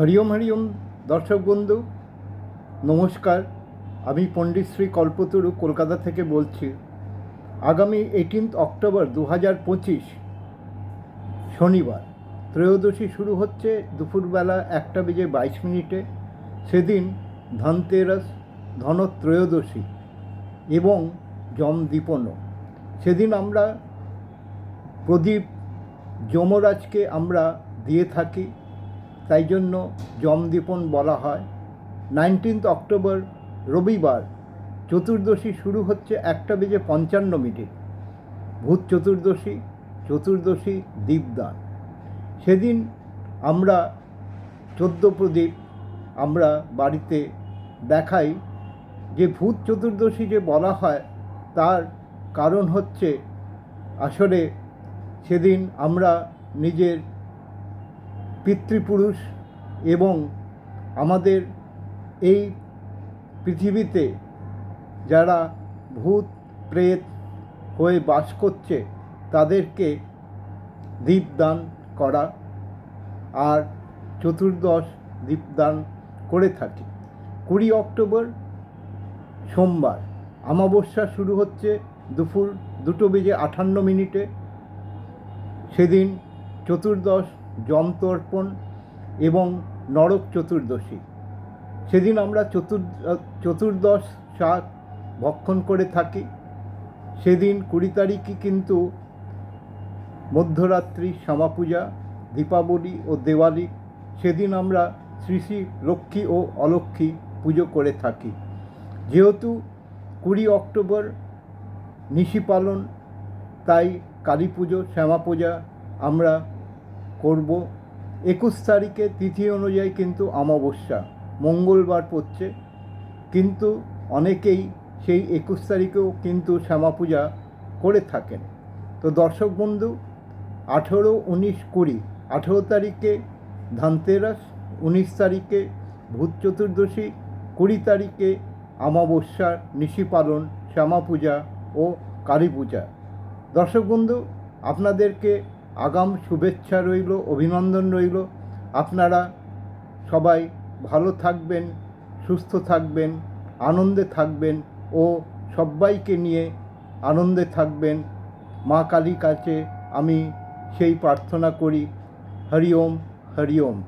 হরিওম হরিওম, দর্শক বন্ধু, নমস্কার। আমি পণ্ডিত শ্রী কল্পতরু কলকাতা থেকে বলছি, আগামী এইটিন্থ অক্টোবর দু হাজার পঁচিশ, শনিবার, ত্রয়োদশী শুরু হচ্ছে দুপুরবেলা একটা বেজে বাইশ মিনিটে। সেদিন ধনতেরাস, ধনত্রয়োদশী এবং যমদীপনও সেদিন আমরা প্রদীপ যমরাজকে আমরা দিয়ে থাকি। তাই জন্য যমদীপন বলা হয়। নাইনটিন্থ অক্টোবর, রবিবার, চতুর্দশী শুরু হচ্ছে একটা বেজে পঞ্চান্ন মিনিট। ভূত চতুর্দশী চতুর্দশী দীপদান। সেদিন আমরা চোদ্দ প্রদীপ আমরা বাড়িতে দেখাই। যে ভূত চতুর্দশী যে বলা হয়, তার কারণ হচ্ছে আসলে সেদিন আমরা নিজের পিতৃপুরুষ এবং আমাদের এই পৃথিবীতে যারা ভূত, প্রেত হয়ে বাস করছে, তাদেরকে দীপদান করা আর চতুর্দশ দীপদান করে থাকি। কুড়ি অক্টোবর সোমবার, অমাবস্যা শুরু হচ্ছে দুপুর দুটো বেজে আটান্ন মিনিটে। সেদিন চতুর্দশ যমতর্পণ এবং নরক চতুর্দশী। সেদিন আমরা চতুর, চতুর্দশ শাক ভক্ষণ করে থাকি। সেদিন কুড়ি তারিখই কিন্তু মধ্যরাত্রি শ্যামা পূজা দীপাবলি ও দেওয়ালি। সেদিন আমরা শ্রী শ্রী লক্ষ্মী ও অলক্ষ্মী পুজো করে থাকি। যেহেতু কুড়ি অক্টোবর নিশি পালন, তাই কালী পুজো শ্যামা পূজা আমরা করব। একুশ তারিখে তিথি অনুযায়ী কিন্তু অমাবস্যা, মঙ্গলবার পড়ছে। কিন্তু অনেকেই সেই একুশ তারিখেও কিন্তু শ্যামা পূজা করে থাকেন। তো দর্শক বন্ধু, আঠেরো, উনিশ, কুড়ি, আঠেরো তারিখে ধানতেরাস, উনিশ তারিখে ভূত চতুর্দশী, কুড়ি তারিখে অমাবস্যার নিশি পালন, শ্যামা পূজা ও কালী পূজা। দর্শক বন্ধু, আপনাদেরকে আগাম শুভেচ্ছা রইল, অভিনন্দন রইল। আপনারা সবাই ভালো থাকবেন, সুস্থ থাকবেন, আনন্দে থাকবেন ও সবাইকে নিয়ে আনন্দে থাকবেন। মা কালী কাছে আমি সেই প্রার্থনা করি। হরি ওম হরি ওম।